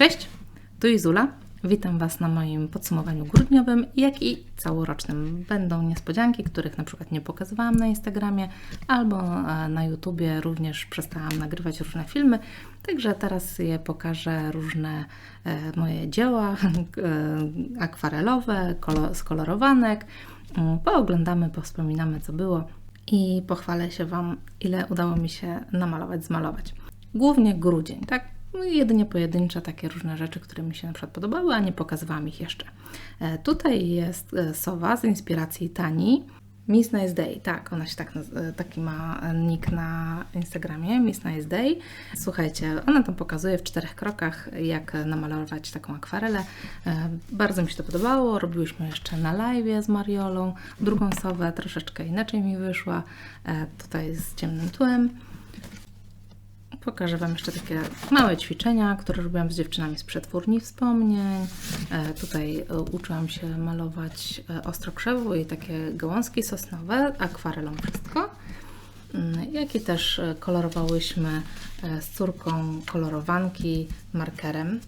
Cześć, tu Izula. Witam Was na moim podsumowaniu grudniowym, jak i całorocznym. Będą niespodzianki, których na przykład nie pokazywałam na Instagramie albo e, na YouTubie również przestałam nagrywać różne filmy, także teraz je pokażę różne e, moje dzieła e, akwarelowe, z kolorowanek. Mm, pooglądamy, powspominamy co było i pochwalę się Wam, ile udało mi się namalować, zmalować. Głównie grudzień, tak? No jedynie pojedyncze takie różne rzeczy, które mi się na przykład podobały, a nie pokazywałam ich jeszcze. E, tutaj jest e, sowa z inspiracji Tani. Miss Nice Day, tak, ona się tak, e, taki ma nick na Instagramie, Miss Nice Day. Słuchajcie, ona tam pokazuje w czterech krokach, jak namalować taką akwarelę. Bardzo mi się to podobało, robiłyśmy jeszcze na live z Mariolą. Drugą sowę troszeczkę inaczej mi wyszła, tutaj z ciemnym tłem. Pokażę Wam jeszcze takie małe ćwiczenia, które robiłam z dziewczynami z przetwórni wspomnień. E, tutaj e, uczyłam się malować e, ostrokrzewu i takie gałązki sosnowe, akwarelą wszystko. Mm, jak i też kolorowałyśmy z córką kolorowanki markerem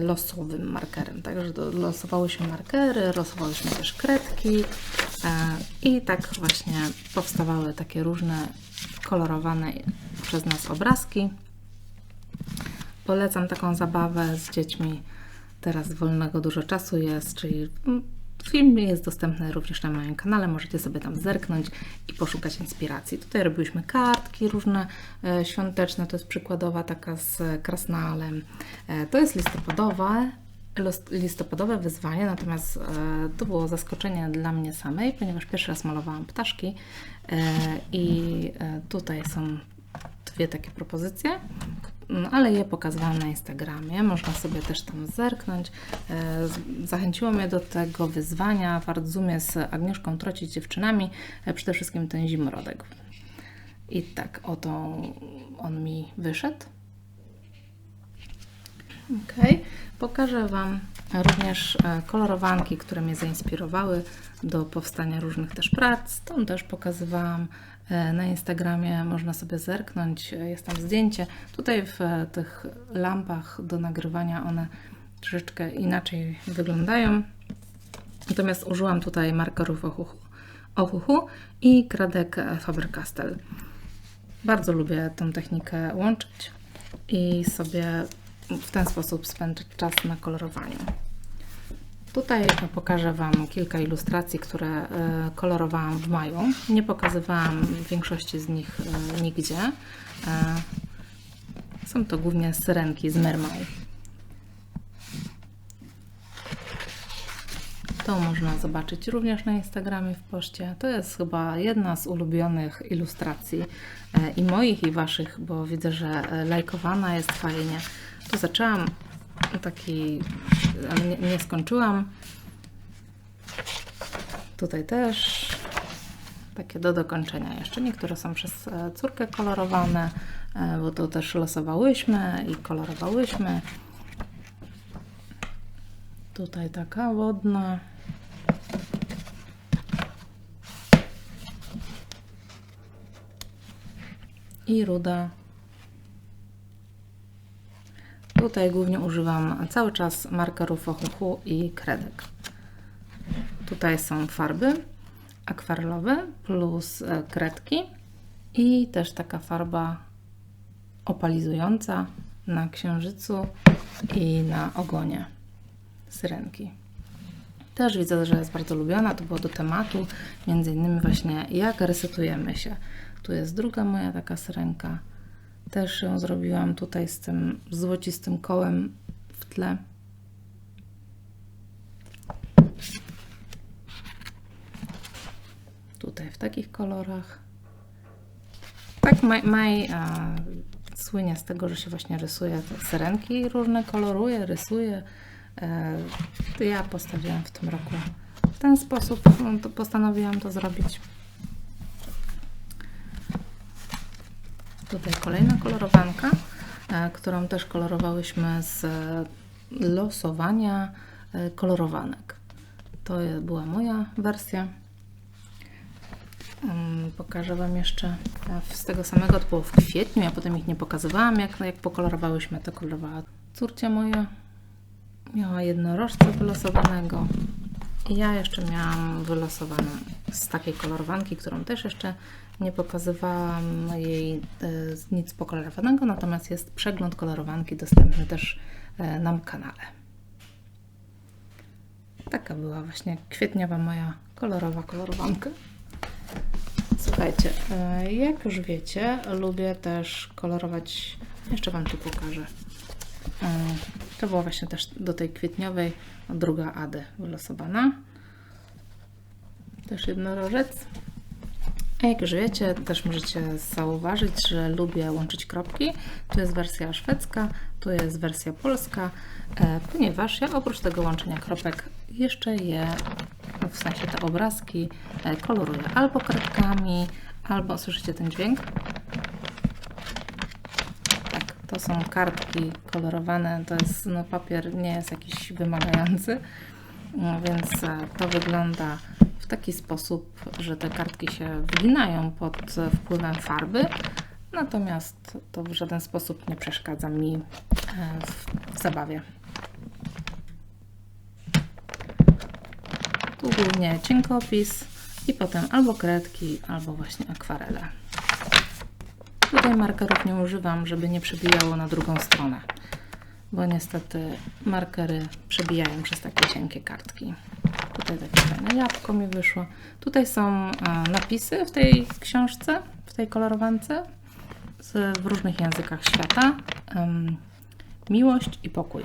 losowym markerem. Także losowałyśmy markery, losowałyśmy też kredki i tak właśnie powstawały takie różne kolorowane przez nas obrazki. Polecam taką zabawę z dziećmi. Teraz wolnego dużo czasu jest, czyli film jest dostępny również na moim kanale. Możecie sobie tam zerknąć i poszukać inspiracji. Tutaj robiliśmy kartki różne e, świąteczne. To jest przykładowa taka z krasnalem. E, to jest listopadowe, listopadowe wyzwanie, natomiast e, to było zaskoczenie dla mnie samej, ponieważ pierwszy raz malowałam ptaszki i tutaj są dwie takie propozycje, no, ale je pokazywałam na Instagramie, można sobie też tam zerknąć. Zachęciło mnie do tego wyzwania w Artzumie z Agnieszką Trocić dziewczynami, przede wszystkim ten zimorodek. I tak oto on mi wyszedł. Ok, pokażę Wam również e, kolorowanki, które mnie zainspirowały do powstania różnych też prac. Tą też pokazywałam e, na Instagramie, można sobie zerknąć, e, jest tam zdjęcie. Tutaj w tych lampach do nagrywania one troszeczkę inaczej wyglądają. Natomiast użyłam tutaj markerów Ohuhu, Ohuhu i kredek Faber-Castell. Bardzo lubię tą technikę łączyć i sobie w ten sposób spędzać czas na kolorowaniu. Tutaj pokażę Wam kilka ilustracji, które e, kolorowałam w maju. Nie pokazywałam większości z nich e, nigdzie. E, są to głównie syrenki z Mermaj. To można zobaczyć również na Instagramie w poście. To jest chyba jedna z ulubionych ilustracji i moich, i Waszych, bo widzę, że lajkowana jest fajnie to zaczęłam taki, ale nie, nie skończyłam. Tutaj też takie do dokończenia jeszcze. Niektóre są przez e, córkę kolorowane, e, bo to też losowałyśmy i kolorowałyśmy. Tutaj taka wodna. I ruda Tutaj głównie używam cały czas markerów Ohuhu i kredek. Tutaj są farby akwarelowe plus e, kredki i też taka farba opalizująca na księżycu i na ogonie syrenki. Też widzę, że jest bardzo lubiona, to było do tematu, między innymi właśnie jak resetujemy się. Tu jest druga moja taka syrenka też ją zrobiłam tutaj z tym złocistym kołem w tle. Tutaj w takich kolorach. Tak, Maj, słynie z tego, że się właśnie rysuje te różne koloruje, rysuje. E, ja postawiłam w tym roku w ten sposób, no, postanowiłam to zrobić. Tutaj kolejna kolorowanka, e, którą też kolorowałyśmy z losowania e, kolorowanek. To była moja wersja. Pokażę Wam jeszcze e, z tego samego, to było w kwietniu, ja potem ich nie pokazywałam, jak, jak pokolorowałyśmy, to kolorowała córcia moja miała jednorożca wylosowanego. I ja jeszcze miałam wylosowaną z takiej kolorowanki, którą też jeszcze nie pokazywałam jej y, nic pokolorowanego, natomiast jest przegląd kolorowanki dostępny też y, na kanale. Taka była właśnie kwietniowa moja kolorowa kolorowanka. Słuchajcie, y, jak już wiecie, lubię też kolorować, jeszcze Wam tu pokażę. To była właśnie też do tej kwietniowej druga Ady wylosowana. Też jednorożec. A jak już wiecie, też możecie zauważyć, że lubię łączyć kropki. Tu jest wersja szwedzka, tu jest wersja polska, e, ponieważ ja oprócz tego łączenia kropek jeszcze je, w sensie te obrazki, e, koloruję albo kredkami, albo słyszycie ten dźwięk? Tak, to są kartki kolorowane, to jest, no papier nie jest jakiś wymagający, no, więc e, to wygląda taki sposób, że te kartki się wyginają pod wpływem farby, natomiast to w żaden sposób nie przeszkadza mi e, w, zabawie. Tu głównie cienkopis i potem albo kredki, albo właśnie akwarele. Tutaj markerów nie używam, żeby nie przebijało na drugą stronę, bo niestety markery przebijają przez takie cienkie kartki. Tutaj takie fajne jabłko mi wyszło. Tutaj są napisy w tej książce, w tej kolorowance z, w różnych językach świata. Um, miłość i pokój.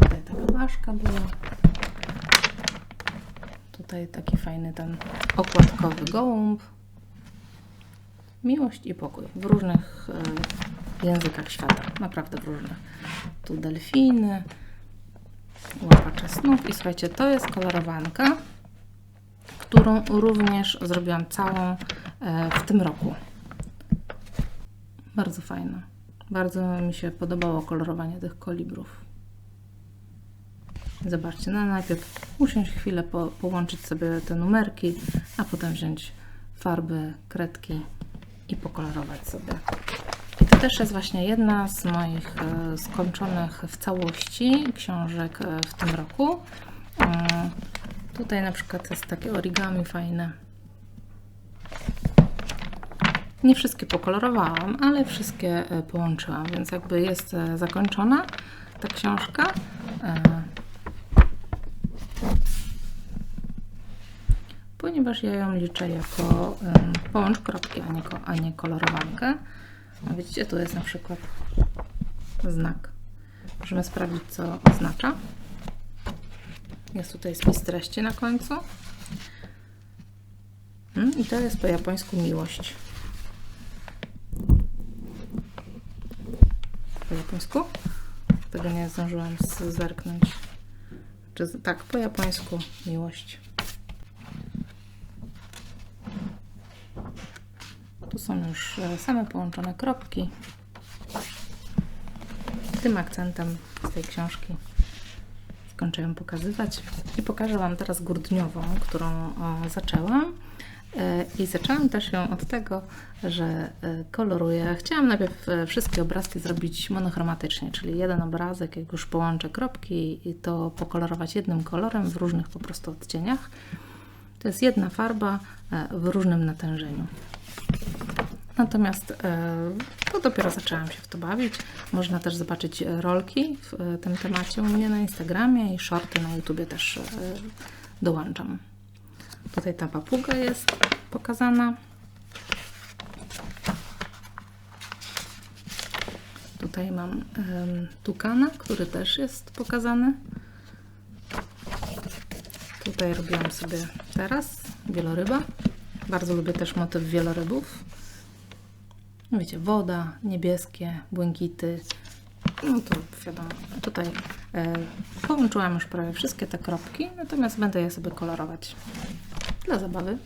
Tutaj taka ważka była. Tutaj taki fajny ten okładkowy gołąb. Miłość i pokój w różnych e, językach świata, naprawdę w różnych. Tu delfiny, łapacze snów i słuchajcie, to jest kolorowanka, którą również zrobiłam całą e, w tym roku. Bardzo fajna. Bardzo mi się podobało kolorowanie tych kolibrów. Zobaczcie, no najpierw usiąść chwilę, po, połączyć sobie te numerki, a potem wziąć farby, kredki i pokolorować sobie. I to też jest właśnie jedna z moich e, skończonych w całości książek e, w tym roku. E, tutaj na przykład jest takie origami fajne. Nie wszystkie pokolorowałam, ale wszystkie połączyłam, więc jakby jest zakończona ta książka. Ponieważ ja ją liczę jako połącz kropki, a nie, a nie kolorowankę. A widzicie, tu jest na przykład znak. Możemy sprawdzić, co oznacza. Jest tutaj spis treści na końcu. Hmm, I to jest po japońsku miłość. Po japońsku? Tego nie zdążyłam zerknąć. Czy, tak, po japońsku miłość. Są już e, same połączone kropki. Tym akcentem z tej książki skończę ją pokazywać i pokażę Wam teraz gurdniową, którą zaczęłam. E, I zaczęłam też ją od tego, że e, koloruję. Chciałam najpierw wszystkie obrazki zrobić monochromatycznie, czyli jeden obrazek, jak już połączę kropki i to pokolorować jednym kolorem w różnych po prostu odcieniach. To jest jedna farba w różnym natężeniu. Natomiast e, to dopiero zaczęłam się w to bawić. Można też zobaczyć rolki w e, tym temacie u mnie na Instagramie i shorty na YouTubie też e, dołączam. Tutaj ta papuga jest pokazana. Tutaj mam tukana, który też jest pokazany. Tutaj robiłam sobie teraz wieloryba. Bardzo lubię też motyw wielorybów. No wiecie, woda, niebieskie, błękity. No to wiadomo, tutaj e, połączyłam już prawie wszystkie te kropki, natomiast będę je sobie kolorować dla zabawy.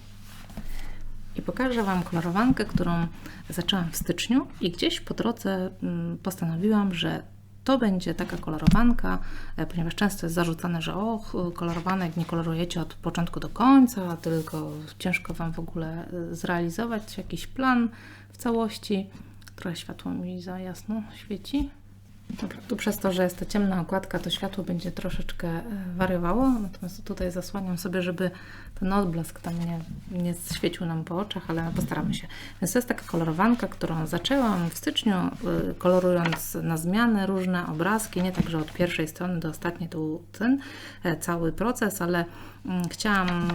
I pokażę Wam kolorowankę, którą zaczęłam w styczniu i gdzieś po drodze mm, postanowiłam, że to będzie taka kolorowanka, e, ponieważ często jest zarzucane, że och, kolorowanek nie kolorujecie od początku do końca, tylko ciężko Wam w ogóle e, zrealizować jakiś plan w całości. Trochę światło mi za jasno świeci. Dobra, tu przez to, że jest ta ciemna okładka, to światło będzie troszeczkę e, wariowało, natomiast tutaj zasłaniam sobie, żeby ten odblask tam nie, nie świecił nam po oczach, ale postaramy się. Więc to jest taka kolorowanka, którą zaczęłam w styczniu, e, kolorując na zmianę różne obrazki, nie tak, że od pierwszej strony do ostatniej to ten e, cały proces, ale mm, chciałam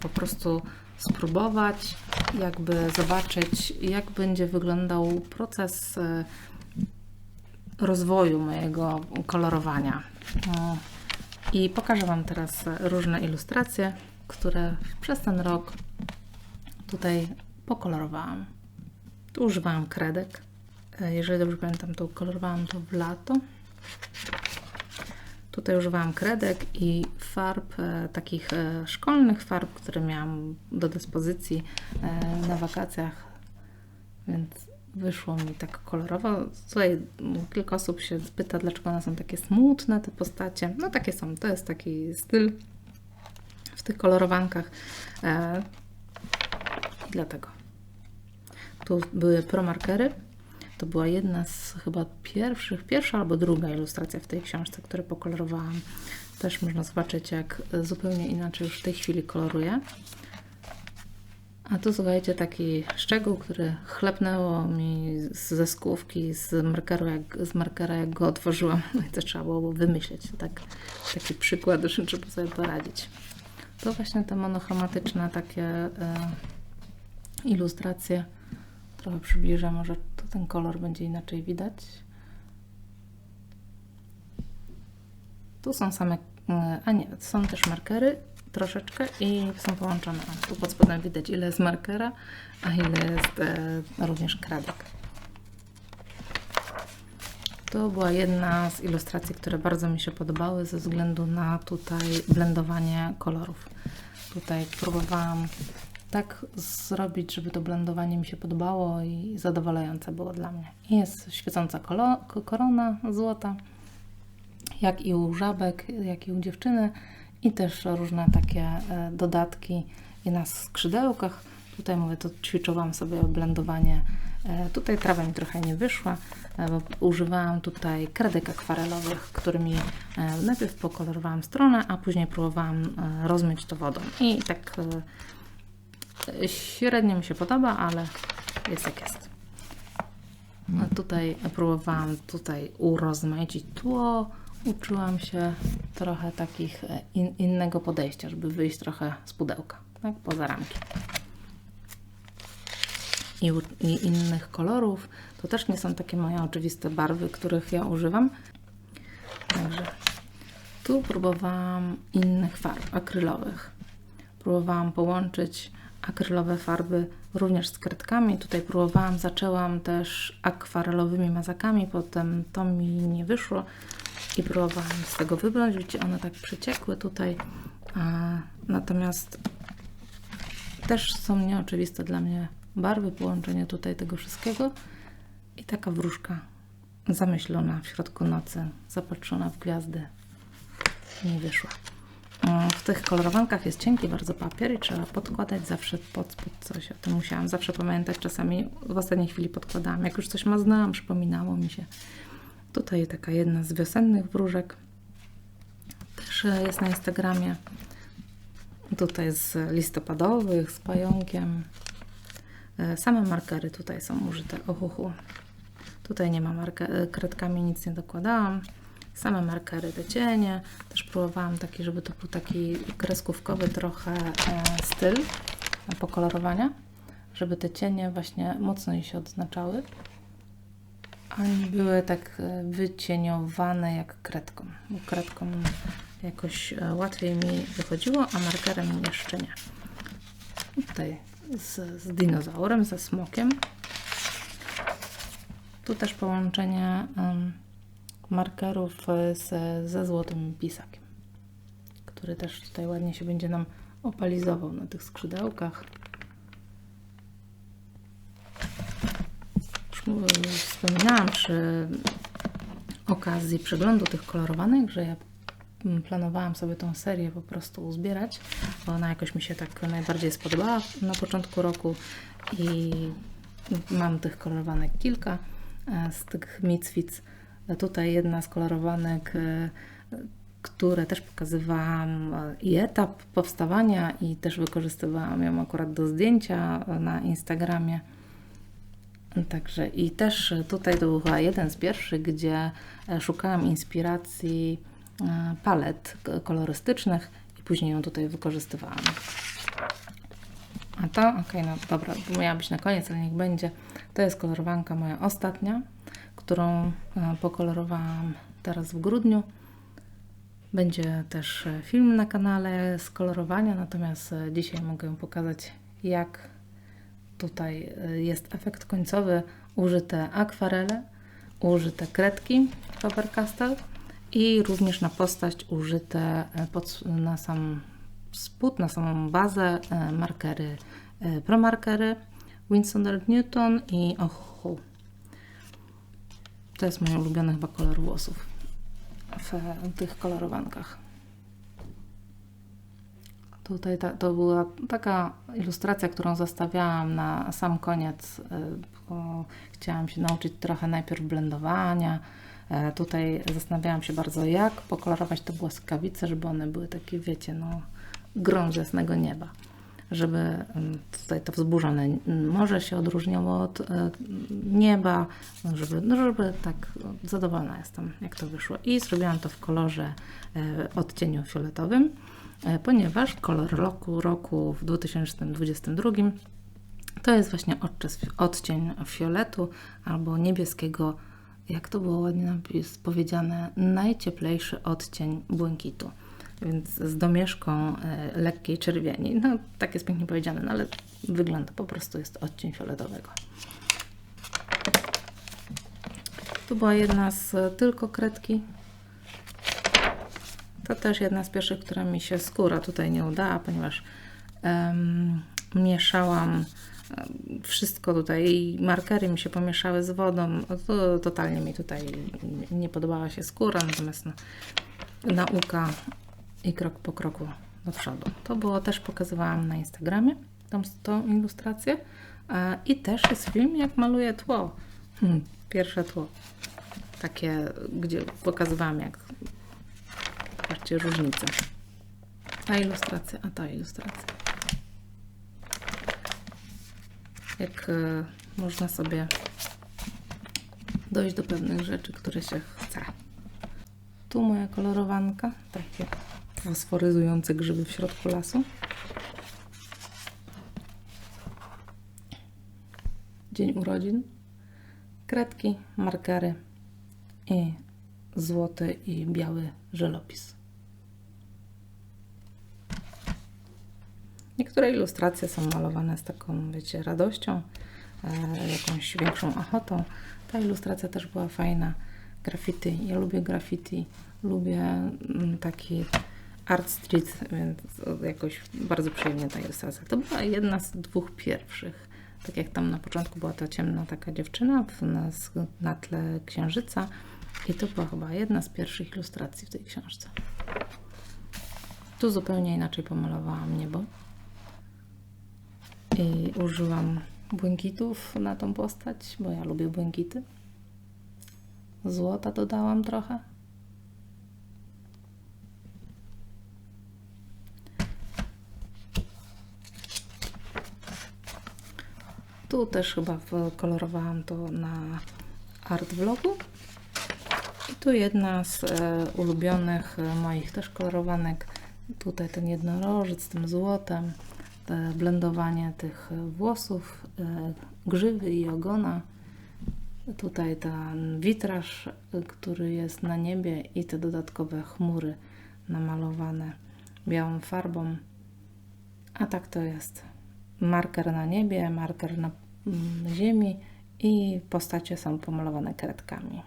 po prostu spróbować, jakby zobaczyć, jak będzie wyglądał proces rozwoju mojego kolorowania. I pokażę Wam teraz różne ilustracje, które przez ten rok tutaj pokolorowałam. Tu używałam kredek. E, jeżeli dobrze pamiętam, to kolorowałam to w lato. Tutaj używałam kredek i farb, e, takich e, szkolnych farb, które miałam do dyspozycji na wakacjach, więc wyszło mi tak kolorowo. Tutaj kilka osób się pyta, dlaczego one są takie smutne, te postacie. No takie są, to jest taki styl w tych kolorowankach. E, dlatego. Tu były promarkery. To była jedna z chyba pierwszych, pierwsza albo druga ilustracja w tej książce, które pokolorowałam. Też można zobaczyć, jak zupełnie inaczej już w tej chwili koloruję. A tu słuchajcie, taki szczegół, który chlebnęło mi ze skłówki, z markera, jak, z markera, jak go otworzyłam. No i to trzeba było wymyśleć. Tak, taki przykład, żeby sobie poradzić. To właśnie te monochromatyczne takie e, ilustracje. Trochę przybliżę, może to ten kolor będzie inaczej widać. Tu są same, e, a nie, są też markery troszeczkę i są połączone. Tu pod spodem widać ile jest markera, a ile jest e, również kredek. To była jedna z ilustracji, które bardzo mi się podobały ze względu na tutaj blendowanie kolorów. Tutaj próbowałam tak zrobić, żeby to blendowanie mi się podobało i zadowalające było dla mnie. jest świecąca korona złota, jak i u żabek, jak i u dziewczyny i też różne takie e, dodatki i na skrzydełkach. Tutaj mówię, to ćwiczyłam sobie blendowanie. E, tutaj trawa mi trochę nie wyszła, e, bo używałam tutaj kredek akwarelowych, którymi najpierw pokolorowałam stronę, a później próbowałam rozmyć to wodą. I tak średnio mi się podoba, ale jest jak jest. Tutaj próbowałam tutaj urozmaicić tło, uczyłam się trochę takich e, in, innego podejścia, żeby wyjść trochę z pudełka, tak, poza ramki. I, I, innych kolorów. To też nie są takie moje oczywiste barwy, których ja używam. Także tu próbowałam innych farb akrylowych. Próbowałam połączyć akrylowe farby również z kredkami. Tutaj próbowałam, zaczęłam też akwarelowymi mazakami, potem to mi nie wyszło i próbowałam z tego wybrać. Widzicie, one tak przeciekły tutaj. Natomiast też są nieoczywiste dla mnie barwy, połączenie tutaj tego wszystkiego i taka wróżka zamyślona w środku nocy, zapatrzona w gwiazdy nie wyszła. W tych kolorowankach jest cienki bardzo papier i trzeba podkładać zawsze pod, pod coś. O tym musiałam zawsze pamiętać. Czasami w ostatniej chwili podkładałam. Jak już coś maznęłam, przypominało mi się. Tutaj taka jedna z wiosennych wróżek. Też jest na Instagramie. Tutaj z listopadowych, z pająkiem. E, same markery tutaj są użyte. Ohuhu. Tutaj nie ma marker, e, kredkami nic nie dokładałam. Same markery, te cienie. Też próbowałam taki, żeby to był taki kreskówkowy trochę e, styl pokolorowania. Żeby te cienie właśnie mocno się odznaczały. Oni były tak e, wycieniowane jak kredką. Bo kredką jakoś e, łatwiej mi wychodziło, a markerem jeszcze nie. Tutaj z, z dinozaurem, ze smokiem. Tu też połączenie um, markerów e, z, ze złotym pisakiem, który też tutaj ładnie się będzie nam opalizował na tych skrzydełkach. Wspominałam przy okazji przeglądu tych kolorowanych, że ja planowałam sobie tą serię po prostu uzbierać, bo ona jakoś mi się tak najbardziej spodobała na początku roku i mam tych kolorowanek kilka e, z tych Micwic. Tutaj jedna z kolorowanek, e, które też pokazywałam i etap powstawania i też wykorzystywałam ją akurat do zdjęcia na Instagramie. Także i też tutaj to był chyba jeden z pierwszych, gdzie szukałam inspiracji palet kolorystycznych i później ją tutaj wykorzystywałam. A to, ok, no dobra, miała być na koniec, ale niech będzie. To jest kolorowanka moja ostatnia, którą e, pokolorowałam teraz w grudniu. Będzie też e, film na kanale z kolorowania, natomiast e, dzisiaj mogę pokazać, jak tutaj jest efekt końcowy. Użyte akwarele, użyte kredki Faber-Castell i również na postać użyte pod, na sam spód, na samą bazę markery E, promarkery Winston Newton i Ohu. To jest mój ulubiony chyba kolor włosów w tych kolorowankach. Tutaj ta, to była taka ilustracja, którą zostawiałam na sam koniec, bo chciałam się nauczyć trochę najpierw blendowania. E, tutaj zastanawiałam się bardzo, jak pokolorować te błyskawice, żeby one były takie, wiecie, no, grom z jasnego nieba żeby tutaj to wzburzone morze się odróżniało od e, nieba, żeby, no żeby tak zadowolona jestem, jak to wyszło. I zrobiłam to w kolorze e, odcieniu fioletowym, ponieważ kolor roku, roku w 2022 to jest właśnie odcień fioletu albo niebieskiego, jak to było ładnie powiedziane, najcieplejszy odcień błękitu więc z domieszką e, lekkiej czerwieni. No, tak jest pięknie powiedziane, no, ale wygląda po prostu jest odcień fioletowego. Tu była jedna z tylko kredki. To też jedna z pierwszych, która mi się skóra tutaj nie udała, ponieważ um, mieszałam wszystko tutaj, markery mi się pomieszały z wodą. To totalnie mi tutaj nie podobała się skóra, natomiast no, nauka i krok po kroku do przodu. To było też pokazywałam na Instagramie, tą, tą ilustrację. I też jest film, jak maluję tło. Hmm, pierwsze tło. Takie, gdzie pokazywałam, jak patrzcie różnicę. Ta ilustracja, a ta ilustracja. Jak e, można sobie dojść do pewnych rzeczy, które się chce. Tu moja kolorowanka, takie fosforyzujące grzyby w środku lasu. Dzień urodzin, kredki, markery i złoty i biały żelopis. Niektóre ilustracje są malowane z taką, wiecie, radością, e, jakąś większą ochotą. Ta ilustracja też była fajna. Graffiti. Ja lubię graffiti. Lubię mm, taki Art Street, więc jakoś bardzo przyjemnie ta ilustracja. To była jedna z dwóch pierwszych. Tak jak tam na początku była ta ciemna taka dziewczyna na, na tle księżyca i to była chyba jedna z pierwszych ilustracji w tej książce. Tu zupełnie inaczej pomalowałam niebo i użyłam błękitów na tą postać, bo ja lubię błękity. Złota dodałam trochę. Tu też chyba kolorowałam to na art vlogu. I tu jedna z e, ulubionych e, moich też kolorowanek. Tutaj ten jednorożec z tym złotem, blendowanie tych włosów, e, grzywy i ogona. Tutaj ten witraż, który jest na niebie i te dodatkowe chmury namalowane białą farbą. A tak to jest marker na niebie, marker na mm, ziemi i postacie są pomalowane kredkami.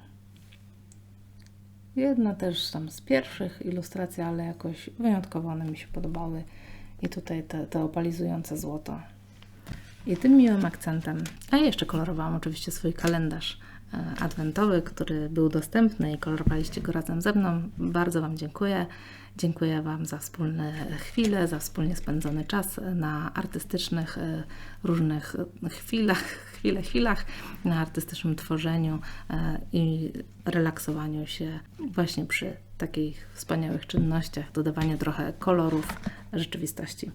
Jedna też tam z pierwszych ilustracji, ale jakoś wyjątkowo one mi się podobały. I tutaj te, opalizujące złoto. I tym miłym akcentem. A jeszcze kolorowałam oczywiście swój kalendarz e, adwentowy, który był dostępny i kolorowaliście go razem ze mną. Bardzo Wam dziękuję. Dziękuję Wam za wspólne chwile, za wspólnie spędzony czas na artystycznych e, różnych chwilach, chwile, chwilach, na artystycznym tworzeniu e, i relaksowaniu się właśnie przy takich wspaniałych czynnościach, dodawanie trochę kolorów rzeczywistości.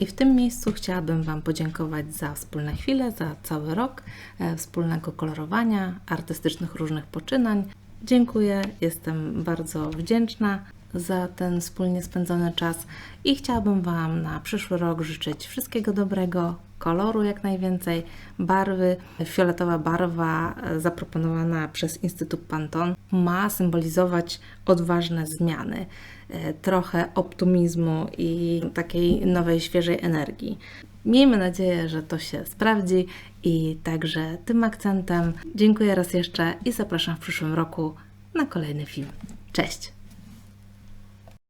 I w tym miejscu chciałabym Wam podziękować za wspólne chwile, za cały rok e, wspólnego kolorowania, artystycznych różnych poczynań. Dziękuję, jestem bardzo wdzięczna za ten wspólnie spędzony czas i chciałabym Wam na przyszły rok życzyć wszystkiego dobrego, koloru jak najwięcej, barwy. Fioletowa barwa e, zaproponowana przez Instytut Pantone ma symbolizować odważne zmiany, e, trochę optymizmu i takiej nowej, świeżej energii. Miejmy nadzieję, że to się sprawdzi i także tym akcentem dziękuję raz jeszcze i zapraszam w przyszłym roku na kolejny film. Cześć!